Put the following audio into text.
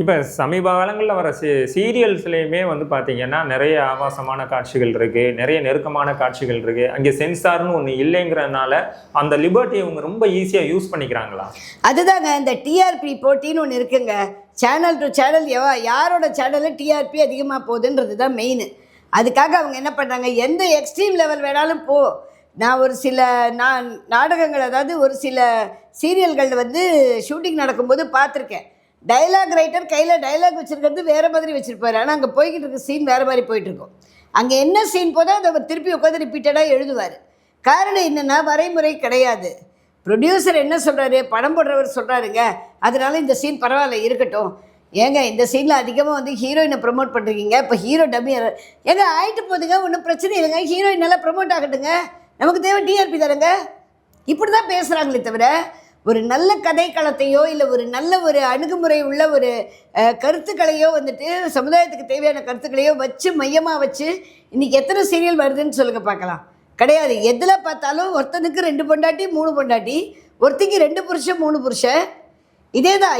இப்போ சமீப காலங்களில் வர சீ சீரியல்ஸ்லேயுமே வந்து பார்த்தீங்கன்னா நிறைய ஆபாசமான காட்சிகள் இருக்குது நிறைய நெருக்கமான காட்சிகள் இருக்குது அங்கே சென்சார்னு ஒன்று இல்லைங்கிறதுனால அந்த லிபர்ட்டியை இவங்க ரொம்ப ஈஸியாக யூஸ் பண்ணிக்கிறாங்களா? அதுதாங்க இந்த டிஆர்பி போட்டின்னு ஒன்று இருக்குங்க. சேனல் டு சேனல் எவ யாரோட சேனலில் டிஆர்பி அதிகமாக போகுதுன்றது தான் மெயின் அதுக்காக அவங்க என்ன பண்ணுறாங்க எந்த எக்ஸ்ட்ரீம் லெவல் வேணாலும் போ. நான் ஒரு சில நான் நாடகங்கள் அதாவது ஒரு சில சீரியல்கள் வந்து ஷூட்டிங் நடக்கும்போது பார்த்துருக்கேன். டைலாக் ரைட்டர் கையில் டைலாக் வச்சுருக்கிறது வேறு மாதிரி வச்சுருப்பாரு. ஆனால் அங்கே போய்கிட்டு இருக்க சீன் வேறு மாதிரி போயிட்டுருக்கும். அங்கே என்ன சீன் போதோ அதை அவர் திருப்பி உட்காந்து ரிப்பீட்டடாக எழுதுவார். காரணம் என்னென்னா வரைமுறை கிடையாது. ப்ரொடியூசர் என்ன சொல்கிறாரு படம் போடுறவர் சொல்கிறாருங்க அதனால இந்த சீன் பரவாயில்ல இருக்கட்டும். ஏங்க இந்த சீனில் அதிகமாக வந்து ஹீரோயினை ப்ரொமோட் பண்ணுறீங்க இப்போ ஹீரோ டம்மி ஏங்க ஆகிட்டு போகுதுங்க ஒன்றும் பிரச்சனை இல்லைங்க. ஹீரோயின் நல்லா ப்ரொமோட் ஆகட்டுங்க. நமக்கு தேவை டிஆர்பி தருங்க இப்படி தான் பேசுகிறாங்களே தவிர ஒரு நல்ல கதைக்களத்தையோ இல்லை ஒரு நல்ல ஒரு அணுகுமுறை உள்ள ஒரு கருத்துக்களையோ வந்துட்டு சமுதாயத்துக்கு தேவையான கருத்துக்களையோ வச்சு மையமாக வச்சு இன்றைக்கி எத்தனை சீரியல் வருதுன்னு சொல்லுங்கள் பார்க்கலாம். கிடையாது. எதில் பார்த்தாலும் ஒருத்தனுக்கு ரெண்டு பொண்டாட்டி மூணு பொண்டாட்டி ஒருத்திக்கு ரெண்டு புருஷன் மூணு புருஷன். இதே தான்